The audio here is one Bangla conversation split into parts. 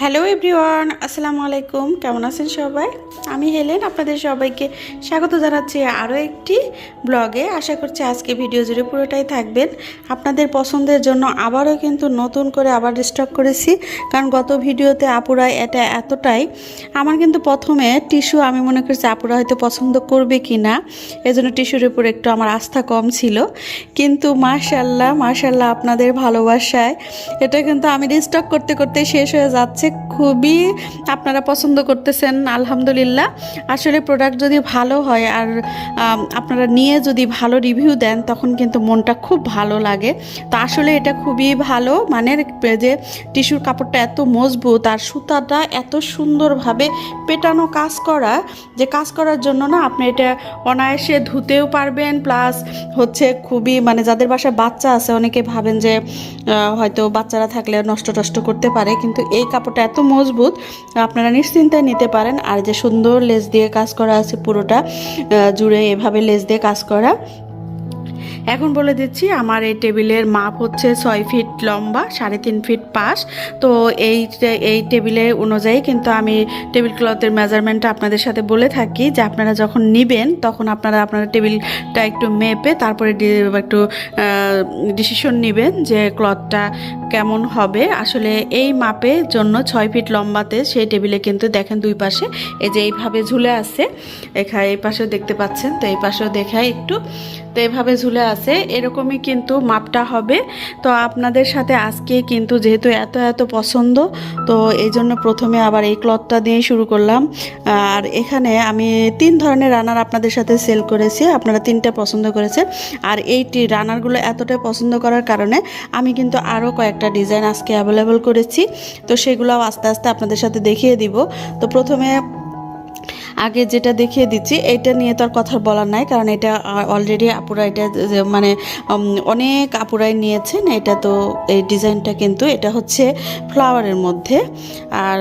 হ্যালো এভরিওয়ান, আসসালামু আলাইকুম। কেমন আছেন সবাই? আমি হেলেন, আপনাদের সবাইকে স্বাগত জানাচ্ছি আরও একটি ব্লগে। আশা করছি আজকে ভিডিও জুড়ে পুরোটাই থাকবেন। আপনাদের পছন্দের জন্য আবারও কিন্তু নতুন করে আবার স্টক করেছি। কারণ গত ভিডিওতে আপুরা এটা এতটাই, আমার কিন্তু প্রথমে টিস্যু আমি মনে করছি আপুরা হয়তো পছন্দ করবে কি না এজন্য টিস্যুর উপর একটু আমার আস্থা কম ছিল। কিন্তু মাশাল্লাহ মাশাল্লাহ আপনাদের ভালোবাসায় এটা কিন্তু আমি রিস্টক করতে করতে শেষ হয়ে যাচ্ছে। খুবই আপনারা পছন্দ করতেছেন, আলহামদুলিল্লাহ। আসলে প্রোডাক্ট যদি ভালো হয় আর আপনারা নিয়ে যদি ভালো রিভিউ দেন, তখন কিন্তু মনটা খুব ভালো লাগে। তো আসলে এটা খুবই ভালো মানে যে টিস্যুর কাপড়টা এত মজবুত আর সুতাটা এত সুন্দরভাবে পেটানো কাজ করা, যে কাজ করার জন্য না আপনি এটা অনায়াসে ধুতেও পারবেন প্লাস হচ্ছে খুবই মানে যাদের বাসায় বাচ্চা আছে, অনেকে ভাবেন যে হয়তো বাচ্চারা থাকলে নষ্ট টষ্ট করতে পারে, কিন্তু এই কাপড়টা এত মজবুত, আপনারা নিশ্চিন্তায় নিতে পারেন। আর যে সুন্দর লেস দিয়ে কাজ করা আছে পুরোটা জুড়ে এভাবে লেস দিয়ে কাজ করা। এখন বলে দিচ্ছি, আমার এই টেবিলের মাপ হচ্ছে ছয় ফিট লম্বা, সাড়ে তিন ফিট পাশ। তো এই এই টেবিলের অনুযায়ী কিন্তু আমি টেবিল ক্লথের মেজারমেন্টটা আপনাদের সাথে বলে থাকি যে আপনারা যখন নেবেন, তখন আপনারা আপনারা টেবিলটা একটু মেপে তারপরে একটু ডিসিশন নেবেন যে ক্লথটা কেমন হবে? আসলে এই মাপের জন্য ছয় ফিট লম্বাতে সেই টেবিলে কিন্তু দেখেন দুই পাশে এই যে এইভাবে ঝুলে আছে। এখানে এই পাশেও দেখতে পাচ্ছেন, তো এই পাশেও দেখায় একটু। তো এভাবে ঝুলে আছে, এরকমই কিন্তু মাপটা হবে। তো আপনাদের সাথে আজকে কিন্তু যেহেতু এত এত পছন্দ, তো এই জন্য প্রথমে আবার এই ক্লথটা দিয়ে শুরু করলাম। আর এখানে আমি তিন ধরনের রানার আপনাদের সাথে সেল করেছি, আপনারা তিনটা পছন্দ করেছে আর এই টি- রানারগুলো এতটাই পছন্দ করার কারণে আমি কিন্তু আরও কয়েকটা ডিজাইন আজকে অ্যাভেলেবল করেছি। তো সেগুলোও আস্তে আস্তে আপনাদের সাথে দেখিয়ে দিব। তো প্রথমে আগে যেটা দেখিয়ে দিচ্ছি এটা নিয়ে তো আর কথা বলার নাই, কারণ এটা অলরেডি আপুরা এটা মানে অনেক আপুরাই নিয়েছেন। এটা তো এই ডিজাইনটা কিন্তু, এটা হচ্ছে ফ্লাওয়ারের মধ্যে। আর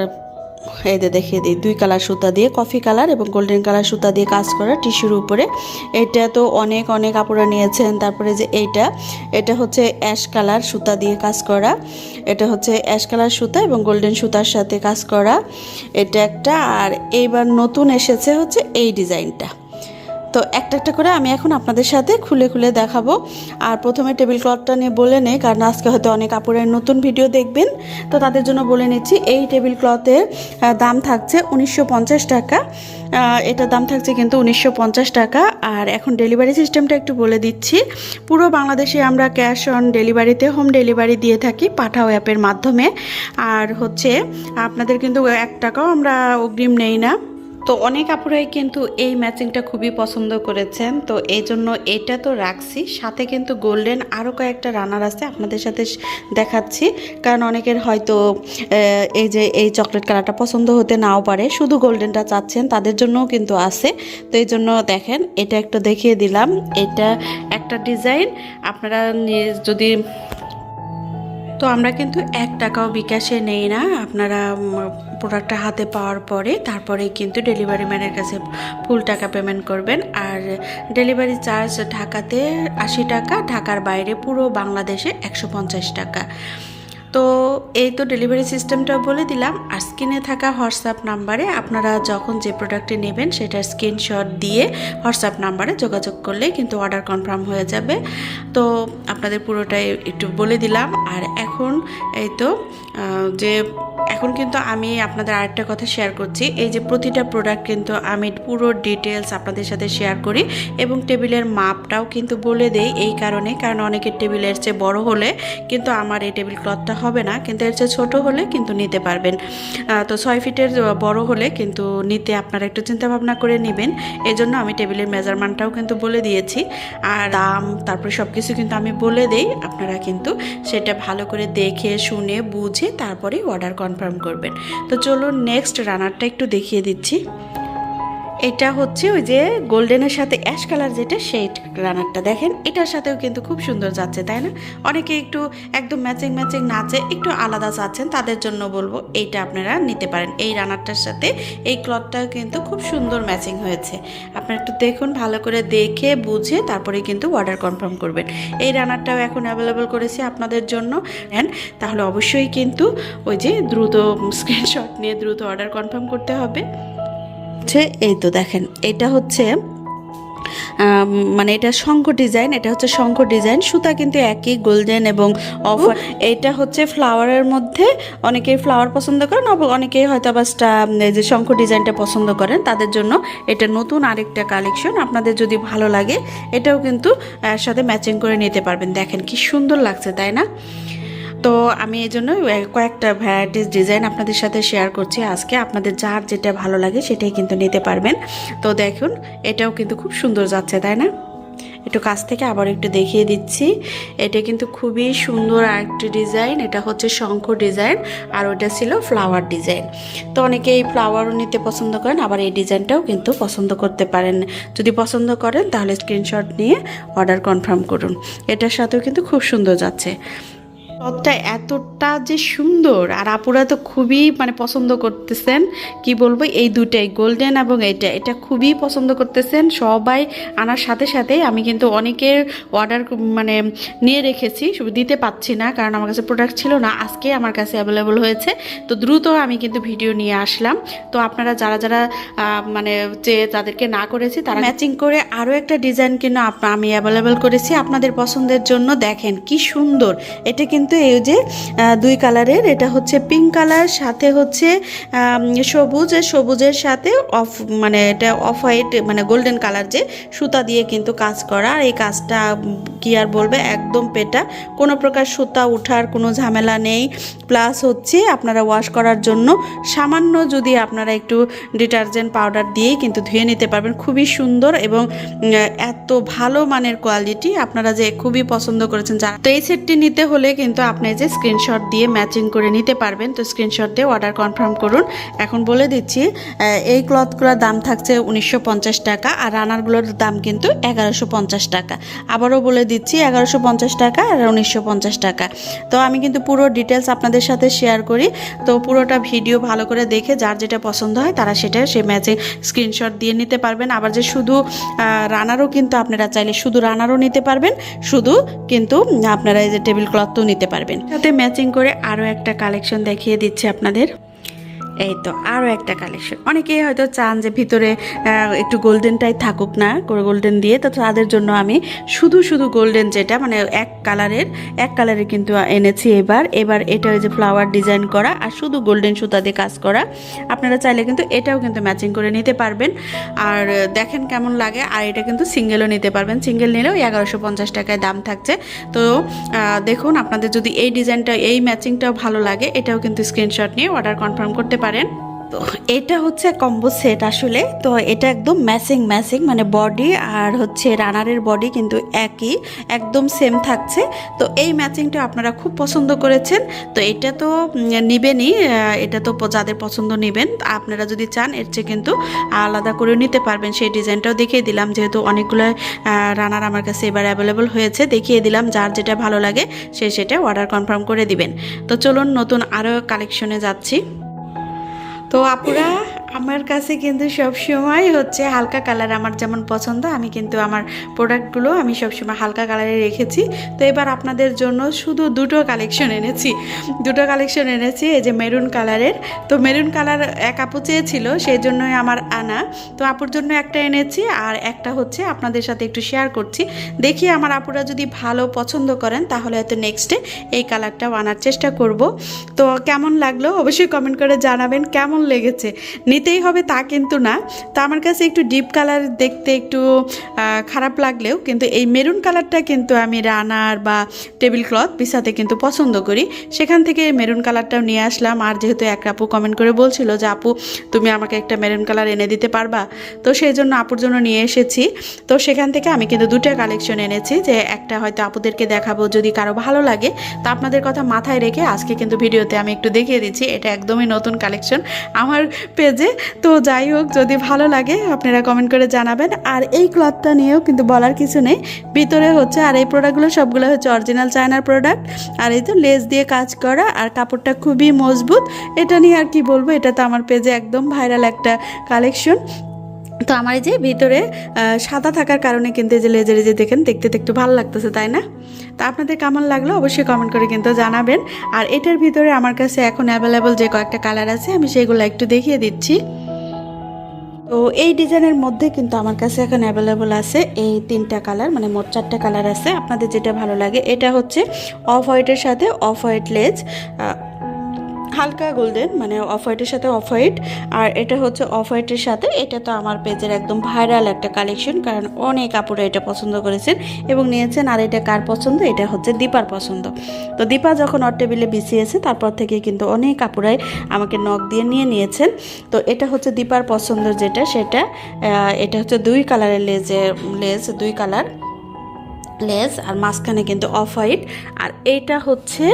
এই যে দেখিয়ে দিই, দুই কালার সুতা দিয়ে, কফি কালার এবং গোল্ডেন কালার সুতা দিয়ে কাজ করা টিস্যুর উপরে। এটা তো অনেক অনেক আপুরা নিয়েছেন। তারপরে যে এইটা, এটা হচ্ছে অ্যাশ কালার সুতা দিয়ে কাজ করা। এটা হচ্ছে অ্যাশ কালার সুতা এবং গোল্ডেন সুতার সাথে কাজ করা। এটা একটা, আর এইবার নতুন এসেছে হচ্ছে এই ডিজাইনটা। তো একটা একটা করে আমি এখন আপনাদের সাথে খুলে খুলে দেখাবো। আর প্রথমে টেবিল ক্লথটা নিয়ে বলে নেই, কারণ আজকে হয়তো অনেক কাপড়ের নতুন ভিডিও দেখবেন। তো তাদের জন্য বলে নিচ্ছি, এই টেবিল ক্লথের দাম থাকছে উনিশশো পঞ্চাশ টাকা। এটার দাম থাকছে কিন্তু উনিশশো পঞ্চাশ টাকা। আর এখন ডেলিভারি সিস্টেমটা একটু বলে দিচ্ছি, পুরো বাংলাদেশে আমরা ক্যাশ অন ডেলিভারিতে, হোম ডেলিভারি দিয়ে থাকি পাঠাও অ্যাপের মাধ্যমে। আর হচ্ছে, আপনাদের কিন্তু এক টাকাও আমরা অগ্রিম নেই না। তো অনেক আপুরাই কিন্তু এই ম্যাচিংটা খুবই পছন্দ করেছেন। তো এই জন্য এটা তো রাখছি। সাথে কিন্তু গোল্ডেন আরও কয়েকটা রানার আছে আপনাদের সাথে দেখাচ্ছি। কারণ অনেকের হয়তো এই যে এই চকলেট কালারটা পছন্দ হতে নাও পারে। শুধু গোল্ডেনটা চাচ্ছেন, তাদের জন্যও কিন্তু আছে। তো এই জন্য দেখেন, এটা একটু দেখিয়ে দিলাম। এটা একটা ডিজাইন। আপনারা যদি তো আমরা কিন্তু এক টাকাও বিকাশে নেই না। আপনারা প্রোডাক্টটা হাতে পাওয়ার পরে তারপরে কিন্তু ডেলিভারি ম্যানের কাছে ফুল টাকা পেমেন্ট করবেন। আর ডেলিভারি চার্জ ঢাকাতে আশি টাকা, ঢাকার বাইরে পুরো বাংলাদেশে একশো পঞ্চাশ টাকা। তো এই তো ডেলিভারি সিস্টেমটা বলে দিলাম। আর স্ক্রিনে থাকা হোয়াটসঅ্যাপ নাম্বারে আপনারা যখন যে প্রোডাক্টটি নেবেন সেটার স্ক্রিনশট দিয়ে হোয়াটসঅ্যাপ নাম্বারে যোগাযোগ করলে কিন্তু অর্ডার কনফার্ম হয়ে যাবে। তো আপনাদের পুরোটাই একটু বলে দিলাম। আর এখন এই তো যে এখন কিন্তু আমি আপনাদের আরেকটা কথা শেয়ার করছি। এই যে প্রতিটা প্রোডাক্ট কিন্তু আমি পুরো ডিটেলস আপনাদের সাথে শেয়ার করি এবং টেবিলের মাপটাও কিন্তু বলে দেই এই কারণে। কারণ অনেকের টেবিলের চেয়ে বড় হলে কিন্তু আমার এই টেবিল ক্লথটা হবে না, কিন্তু এর চেয়ে ছোটো হলে কিন্তু নিতে পারবেন। তো ছয় ফিটের বড় হলে কিন্তু নিতে আপনারা একটু চিন্তাভাবনা করে নেবেন। এই জন্য আমি টেবিলের মেজারমেন্টটাও কিন্তু বলে দিয়েছি। আর দাম, তারপরে সব কিছু কিন্তু আমি বলে দেই। আপনারা কিন্তু সেটা ভালো করে দেখে, শুনে, বুঝে তারপরেই অর্ডার কনফার্ম করবেন। তো চলুন নেক্সট রানারটা একটু দেখিয়ে দিচ্ছি। এটা হচ্ছে ওই যে গোল্ডেনের সাথে অ্যাশ কালার যেটা, সেই রানারটা দেখেন। এটার সাথেও কিন্তু খুব সুন্দর যাচ্ছে, তাই না? অনেকে একটু একদম ম্যাচিং ম্যাচিং নাচে, একটু আলাদা চাচ্ছেন, তাদের জন্য বলব এইটা আপনারা নিতে পারেন। এই রানারটার সাথে এই ক্লথটাও কিন্তু খুব সুন্দর ম্যাচিং হয়েছে। আপনারা একটু দেখুন, ভালো করে দেখে বুঝে তারপরে কিন্তু অর্ডার কনফার্ম করবেন। এই রানারটাও এখন অ্যাভেলেবল করেছি আপনাদের জন্য। নেন তাহলে অবশ্যই কিন্তু ওই যে দ্রুত স্ক্রিনশট নিয়ে দ্রুত অর্ডার কনফার্ম করতে হবে। হচ্ছে, এই তো দেখেন, এটা হচ্ছে মানে এটা শঙ্খ ডিজাইন, এটা হচ্ছে শঙ্খ ডিজাইন, সুতা কিন্তু একই, গোল্ডেন এবং অফার। এটা হচ্ছে ফ্লাওয়ারের মধ্যে, অনেকেই ফ্লাওয়ার পছন্দ করেন অনেকেই হয়তো এই যে শঙ্খ ডিজাইনটা পছন্দ করেন, তাদের জন্য এটা নতুন আরেকটা কালেকশন, আপনাদের যদি ভালো লাগে, এটাও কিন্তু সাথে ম্যাচিং করে নিতে পারবেন। দেখেন কি সুন্দর লাগছে, তাই না? তো আমি এই জন্য কয়েকটা ভ্যারাইটিস ডিজাইন আপনাদের সাথে শেয়ার করছি। আজকে আপনাদের যার যেটা ভালো লাগে সেটাই কিন্তু নিতে পারবেন। তো দেখুন, এটাও কিন্তু খুব সুন্দর যাচ্ছে, তাই না? একটু কাছ থেকে আবার একটু দেখিয়ে দিচ্ছি। এটা কিন্তু খুবই সুন্দর আরেকটি ডিজাইন এটা হচ্ছে শঙ্খ ডিজাইন আর ওটা ছিল ফ্লাওয়ার ডিজাইন তো অনেকে এই ফ্লাওয়ারও নিতে পছন্দ করেন, আবার এই ডিজাইনটাও কিন্তু পছন্দ করতে পারেন। যদি পছন্দ করেন, তাহলে স্ক্রিনশট নিয়ে অর্ডার কনফার্ম করুন। এটার সাথেও কিন্তু খুব সুন্দর যাচ্ছে। পথটা এতটা যে সুন্দর, আর আপুরা তো খুবই মানে পছন্দ করতেছেন, কি বলব, এই দুটাই গোল্ডেন এবং এইটা। এটা খুবই পছন্দ করতেছেন, সবাই আনার সাথে সাথে আমি কিন্তু অনেকের অর্ডার মানে নিয়ে রেখেছি দিতে পাচ্ছি না, কারণ আমার কাছে প্রোডাক্ট ছিল না, আজকে আমার কাছে অ্যাভেলেবল হয়েছে। তো দ্রুত আমি কিন্তু ভিডিও নিয়ে আসলাম। তো আপনারা যারা যারা মানে যে তাদেরকে না করেছি, তারা ম্যাচিং করে আরও একটা ডিজাইন কিন্তু আমি অ্যাভেলেবল করেছি। আপনাদের পছন্দের জন্য দেখেন কি সুন্দর। এটা কিন্তু এই যে দুই কালারের, এটা হচ্ছে পিঙ্ক কালার সাথে হচ্ছে সবুজ সবুজের সাথে অফ মানে এটা অফ হোয়াইট মানে গোল্ডেন কালার যে, সুতা দিয়ে কিন্তু কাজ করা। আর এই কাজটা কি আর বলবে, একদম পেটা। কোনো প্রকার সুতা উঠার কোনো ঝামেলা নেই। প্লাস হচ্ছে, আপনারা ওয়াশ করার জন্য সামান্য যদি আপনারা একটু ডিটারজেন্ট পাউডার দিয়েই কিন্তু ধুয়ে নিতে পারবেন। খুবই সুন্দর এবং এত ভালো মানের কোয়ালিটি আপনারা যে খুবই পছন্দ করেছেন, যা তো এই সেটটি নিতে হলে কিন্তু আপনি যে স্ক্রিনশট দিয়ে ম্যাচিং করে নিতে পারবেন, তো স্ক্রিনশট দিয়ে অর্ডার কনফার্ম করুন। এখন বলে দিচ্ছি এই ক্লথগুলোর দাম থাকছে উনিশশো পঞ্চাশ টাকা আর রানারগুলোর দাম কিন্তু এগারোশো টাকা। আবারও বলে দিচ্ছি, এগারোশো টাকা আর উনিশশো পঞ্চাশ টাকা। তো আমি কিন্তু পুরো ডিটেলস আপনাদের সাথে শেয়ার করি। তো পুরোটা ভিডিও ভালো করে দেখে যার যেটা পছন্দ হয় তারা সেটা সে ম্যাচে স্ক্রিনশট দিয়ে নিতে পারবেন। আবার যে শুধু রানারও কিন্তু আপনারা চাইলে শুধু রানারও নিতে পারবেন, শুধু কিন্তু আপনারা এই যে টেবিল ক্লথও নিতে পারবেন। সাথে ম্যাচিং করে আরও একটা কালেকশন দেখিয়ে দিচ্ছি আপনাদের। এই তো আরও একটা কালেকশন অনেকেই হয়তো চান যে ভিতরে একটু গোল্ডেনটাই থাকুক না গোল্ডেন দিয়ে। তো তাদের জন্য আমি শুধু শুধু গোল্ডেন যেটা মানে এক কালারের এক কালারের কিন্তু এনেছি এবার। এবার এটা ওই যে ফ্লাওয়ার ডিজাইন করা আর শুধু গোল্ডেন সুতা দিয়ে কাজ করা। আপনারা চাইলে কিন্তু এটাও কিন্তু ম্যাচিং করে নিতে পারবেন। আর দেখেন কেমন লাগে, আর এটা কিন্তু সিঙ্গেলও নিতে পারবেন। সিঙ্গেল নিলেও এগারোশো পঞ্চাশ টাকায় দাম থাকছে। তো দেখুন, আপনাদের যদি এই ডিজাইনটা এই ম্যাচিংটাও ভালো লাগে, এটাও কিন্তু স্ক্রিনশট নিয়ে অর্ডার কনফার্ম করতে পারেন তো এটা হচ্ছে কম্বো সেট আসলে। তো এটা একদম ম্যাচিং ম্যাচিং মানে বডি আর হচ্ছে রানারের বডি কিন্তু একই, একদম সেম থাকছে। তো এই ম্যাচিংটা আপনারা খুব পছন্দ করেছেন। তো এটা তো নিবেনই এটা তো যাদের পছন্দ নেবেন, আপনারা যদি চান, এর চেয়ে কিন্তু আলাদা করে নিতে পারবেন। সেই ডিজাইনটাও দেখিয়ে দিলাম, যেহেতু অনেকগুলো রানার আমার কাছে এবার অ্যাভেলেবল হয়েছে, দেখিয়ে দিলাম যার যেটা ভালো লাগে, সে সেটা অর্ডার কনফার্ম করে দিবেন। তো চলুন নতুন আরও কালেকশনে যাচ্ছি। তো আপুরা আমার কাছে কিন্তু সব সময় হচ্ছে হালকা কালার আমার যেমন পছন্দ, আমি কিন্তু আমার প্রোডাক্টগুলো আমি সবসময় হালকা কালারে রেখেছি। তো এবার আপনাদের জন্য শুধু দুটো কালেকশন এনেছি। দুটো কালেকশন এনেছি, এই যে মেরুন কালারের তো মেরুন কালার এক আপু চেয়েছিল, সেই জন্যই আমার আনা। তো আপুর জন্য একটা এনেছি আর একটা হচ্ছে আপনাদের সাথে একটু শেয়ার করছি। দেখি আমার আপুরা যদি ভালো পছন্দ করেন, তাহলে হয়তো নেক্সটে এই কালারটাও আনার চেষ্টা করব। তো কেমন লাগল? অবশ্যই কমেন্ট করে জানাবেন, কেমন লেগেছে? নিতেই হবে তা কিন্তু না। তা আমার কাছে একটু ডিপ কালার দেখতে একটু খারাপ লাগলেও কিন্তু এই মেরুন কালারটা কিন্তু আমি রানার বা টেবিল ক্লথ বিছাতে কিন্তু পছন্দ করি। সেখান থেকে মেরুন কালারটাও নিয়ে আসলাম। আর যেহেতু এক আপু কমেন্ট করে বলছিল যে, আপু, তুমি আমাকে একটা মেরুন কালার এনে দিতে পারবা? তো সেই জন্য আপুর জন্য নিয়ে এসেছি। তো সেখান থেকে আমি কিন্তু দুটো কালেকশন এনেছি যে, একটা হয়তো আপুদেরকে দেখাবো যদি কারও ভালো লাগে। তো আপনাদের কথা মাথায় রেখে আজকে কিন্তু ভিডিওতে আমি একটু দেখিয়ে দিচ্ছি। এটা একদমই নতুন কালেকশন আমার পেজে তো যাই হোক, যদি ভালো লাগে, আপনারা কমেন্ট করে জানাবেন। আর এই ক্লথটা নিয়েও কিন্তু বলার কিছু নেই। ভিতরে হচ্ছে, আর এই প্রোডাক্টগুলো সবগুলো হচ্ছে অরিজিনাল চায়নার প্রোডাক্ট আর এই তো লেস দিয়ে কাজ করা, আর কাপড়টা খুবই মজবুত। এটা নিয়ে আর কি বলব, এটা তো আমার পেজে একদম ভাইরাল একটা কালেকশন তো আমার এই যে ভিতরে সাদা থাকার কারণে কিন্তু যে লেজার যে দেখেন, দেখতে একটু ভালো লাগতেছে, তাই না? তো আপনাদের কেমন লাগল অবশ্যই কমেন্ট করে কিন্তু জানাবেন। আর এটার ভিতরে আমার কাছে এখন অ্যাভেলেবল যে কয়েকটা কালার আছে, আমি সেগুলো একটু দেখিয়ে দিচ্ছি। তো এই ডিজাইনের মধ্যে কিন্তু আমার কাছে এখন অ্যাভেলেবল আছে এই তিনটা কালার মানে মোট চারটা কালার আছে। আপনাদের যেটা ভালো লাগে, এটা হচ্ছে অফ হোয়াইটের সাথে অফ হোয়াইট লেজ হালকা গোল্ডেন মানে অফ হোয়াইটের সাথে অফ হোয়াইট। আর এটা হচ্ছে অফ হোয়াইটের সাথে, এটা তো আমার পেজের একদম ভাইরাল একটা কালেকশন, কারণ অনেক আপুরা এটা পছন্দ করেছেন এবং নিয়েছেন। আর এটা কার পছন্দ? এটা হচ্ছে দীপার পছন্দ। তো দীপা যখন অট টেবিলে বিছিয়েছে, তারপর থেকে কিন্তু অনেক আপুরাই আমাকে নখ দিয়ে নিয়ে নিয়েছেন। তো এটা হচ্ছে দীপার পছন্দ যেটা, সেটা এটা হচ্ছে দুই কালারের লেজের লেজ, দুই কালার লেজ, আর মাঝখানে কিন্তু অফ হোয়াইট। আর এইটা হচ্ছে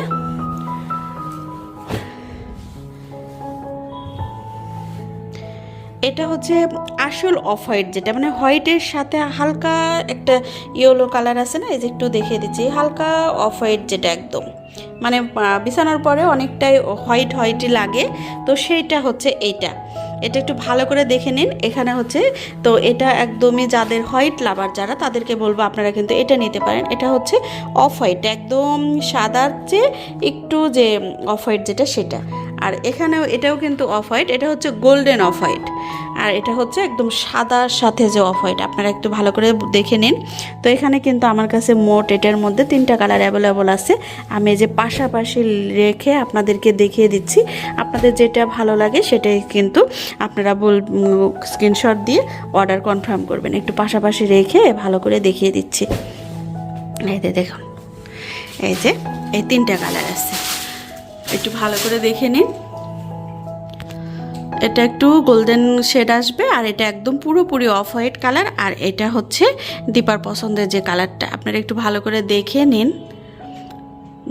এটা হচ্ছে আসল অফ হোয়াইট যেটা মানে হোয়াইটের সাথে হালকা একটা ইয়েলো কালার আছে না? এই যে একটু দেখিয়ে দিচ্ছি। হালকা অফ হোয়াইট যেটা একদম। মানে বিছানার পরে অনেকটাই হোয়াইট হোয়াইটই লাগে। তো সেইটা হচ্ছে এইটা। এটা একটু ভালো করে দেখে নিন। এখানে হচ্ছে, তো এটা একদমই যাদের হোয়াইট লাভার যারা, তাদেরকে বলব আপনারা কিন্তু এটা নিতে পারেন। এটা হচ্ছে অফ হোয়াইট একদম সাদার চেয়ে একটু যে অফ হোয়াইট যেটা, সেটা। এখানেও এটাও কিন্তু অফ হোয়াইট, এটা হচ্ছে গোল্ডেন অফ হোয়াইট। আর এটা হচ্ছে একদম সাদার সাথে যে অফ হোয়াইট, আপনারা একটু ভালো করে দেখে নিন। তো এখানে কিন্তু আমার কাছে মোট এটার মধ্যে তিনটা কালার অ্যাভেলেবল আছে। আমি যে পাশাপাশি রেখে আপনাদেরকে দেখিয়ে দিচ্ছি। আপনাদের যেটা ভালো লাগে সেটাই কিন্তু আপনারা বল, স্ক্রিনশট দিয়ে অর্ডার কনফার্ম করবেন। একটু পাশাপাশি রেখে ভালো করে দেখিয়ে দিচ্ছি। এই দেখুন, এই যে এই তিনটা কালার আছে। একটু ভালো করে দেখে নিন। এটা একটু গোল্ডেন শেড আসবে আর এটা একদম পুরোপুরি অফ হোয়াইট কালার আর এটা হচ্ছে দীপার পছন্দের যে কালারটা। আপনারা একটু ভালো করে দেখে নিন।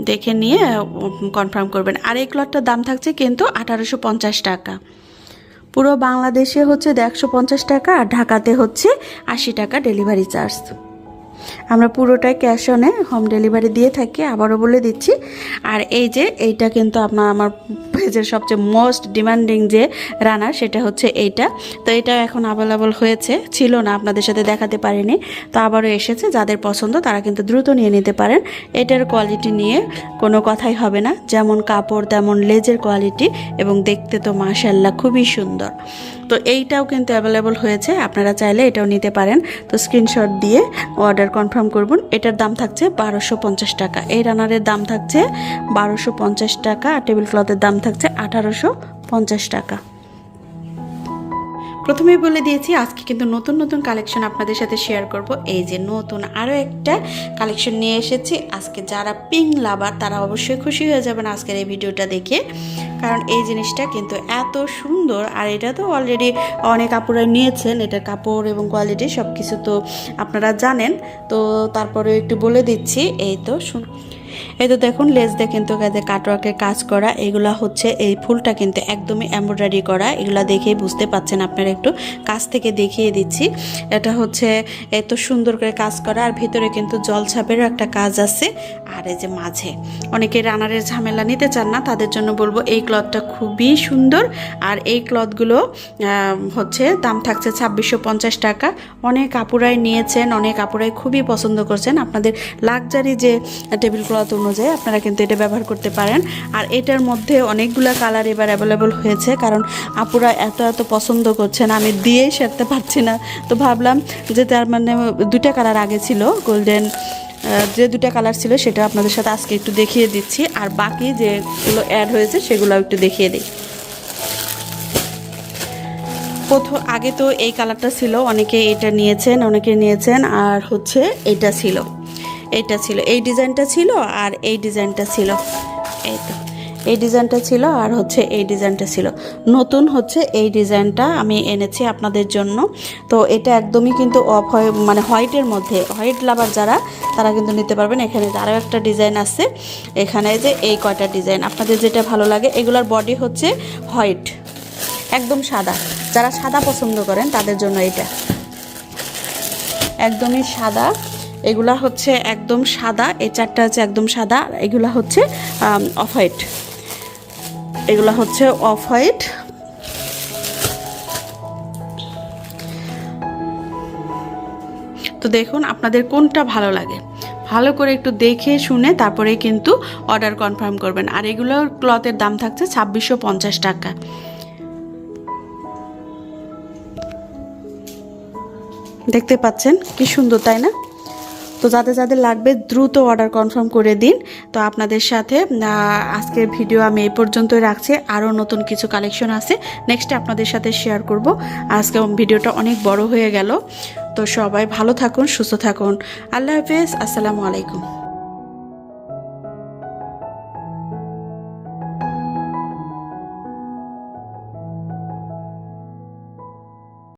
দেখে নিয়ে কনফার্ম করবেন। আর এই ক্লথটার দাম থাকছে কিন্তু আঠারোশো পঞ্চাশ টাকা। পুরো বাংলাদেশে হচ্ছে একশো পঞ্চাশ টাকা আর ঢাকাতে হচ্ছে আশি টাকা ডেলিভারি চার্জ। আমরা পুরোটাই ক্যাশ অনে হোম ডেলিভারি দিয়ে থাকি, আবারও বলে দিচ্ছি। আর এই যে, এইটা কিন্তু আপনার আমার পেজের সবচেয়ে মোস্ট ডিমান্ডিং যে রানার সেটা হচ্ছে এইটা। তো এটা এখন অ্যাভেলেবল হয়েছে, ছিল না, আপনাদের সাথে দেখাতে পারিনি। তো আবারও এসেছে, যাদের পছন্দ তারা কিন্তু দ্রুত নিয়ে নিতে পারেন। এটার কোয়ালিটি নিয়ে কোনো কথাই হবে না, যেমন কাপড়, তেমন লেজের কোয়ালিটি এবং দেখতে তো মাশাল্লাহ খুবই সুন্দর। তো এইটাও কিন্তু অ্যাভেলেবল হয়েছে, আপনারা চাইলে এটাও নিতে পারেন। তো স্ক্রিনশট দিয়ে অর্ডার কনফার্ম করবেন এটার দাম থাকছে বারোশো পঞ্চাশ টাকা। এই রানারের দাম থাকছে বারোশো পঞ্চাশ টাকা আর টেবিল ক্লথের দাম থাকছে আঠারোশো পঞ্চাশ টাকা। প্রথমেই বলে দিয়েছি, আজকে কিন্তু নতুন নতুন কালেকশন আপনাদের সাথে শেয়ার করব। এই যে নতুন আরও একটা কালেকশন নিয়ে এসেছি। আজকে যারা পিং লাভার তারা অবশ্যই খুশি হয়ে যাবেন আজকের এই ভিডিওটা দেখে। কারণ এই জিনিসটা কিন্তু এত সুন্দর, আর এটা তো অলরেডি অনেক আপুরা নিয়েছেন। এটার কাপড় এবং কোয়ালিটি সব কিছু তো আপনারা জানেন। তো তারপরে একটু বলে দিচ্ছি, এই তো এই তো দেখুন লেস দিয়ে কিন্তু কাটওয়ার্কের কাজ করা, এগুলা হচ্ছে এই ফুলটা কিন্তু একদমই এমব্রয়ডারি করা, এগুলা দেখেই বুঝতে পাচ্ছেন আপনারা একটু। কাছ থেকে দেখিয়ে দিচ্ছি, এটা হচ্ছে এত সুন্দর করে কাজ করা, আর ভিতরে কিন্তু জল ছাপেরও একটা কাজ আছে। আর এই যে মাঝে, অনেকে রানারের ঝামেলা নিতে চান না, তাদের জন্য বলব এই ক্লথটা খুবই সুন্দর। আর এই ক্লথগুলো হচ্ছে দাম থাকছে ছাব্বিশশো পঞ্চাশ টাকা। অনেক আপুরাই নিয়েছেন, অনেক আপুরাই খুবই পছন্দ করছেন। আপনাদের লাক্সারি যে টেবিল ক্লথ অনুযায়ী আপনারা কিন্তু এটা ব্যবহার করতে পারেন। আর এটার মধ্যে অনেকগুলো কালার এবার অ্যাভেলেবল হয়েছে, কারণ আপুরা এত এত পছন্দ করছেন, আমি দিয়েই সারতে পারছি না। তো ভাবলাম যে তার মানে দুটা কালার আগে ছিল গোল্ডেন যে দুটা কালার ছিল সেটা আপনাদের সাথে আজকে একটু দেখিয়ে দিচ্ছি। আর বাকি যেগুলো অ্যাড হয়েছে সেগুলো একটু দেখিয়ে দিই। প্রথম, আগে তো এই কালারটা ছিল, অনেকে এটা নিয়েছেন, অনেকে নিয়েছেন, আর হচ্ছে এটা ছিল। এটা ছিল, এই ডিজাইনটা ছিল আর এই ডিজাইনটা ছিল। এই তো, এই ডিজাইনটা ছিল আর হচ্ছে এই ডিজাইনটা ছিল। নতুন হচ্ছে এই ডিজাইনটা আমি এনেছি আপনাদের জন্য। তো এটা একদমই কিন্তু অফ হয় মানে হোয়াইটের মধ্যে, হোয়াইট লাভার যারা, তারা কিন্তু নিতে পারবেন। এখানে আরও একটা ডিজাইন আছে, এখানে যে এই কয়টা ডিজাইন, আপনাদের যেটা ভালো লাগে, এগুলোর বডি হচ্ছে হোয়াইট, একদম সাদা। যারা সাদা পছন্দ করেন, তাদের জন্য এটা। একদমই সাদা। এগুলা হচ্ছে একদম সাদা, এই চারটা হচ্ছে একদম সাদা এগুলা হচ্ছে অফ হোয়াইট এগুলা হচ্ছে অফ হোয়াইট তো দেখুন আপনাদের কোনটা ভালো লাগে। ভালো করে একটু দেখে শুনে তারপরে কিন্তু অর্ডার কনফার্ম করবেন। আর এগুলোর ক্লথের দাম থাকছে ছাব্বিশশো পঞ্চাশ টাকা। দেখতে পাচ্ছেন? কি সুন্দর, তাই না? তো যাদের যাদের লাগবে দ্রুত অর্ডার কনফার্ম করে দিন। তো আপনাদের সাথে আজকের ভিডিও আমি এই পর্যন্তই রাখছি। আরও নতুন কিছু কালেকশন আছে। নেক্সট আপনাদের সাথে শেয়ার করব। আজকে ভিডিওটা অনেক বড় হয়ে গেল। তো সবাই ভালো থাকুন, সুস্থ থাকুন। আল্লাহ হাফেজ। আসসালামু আলাইকুম।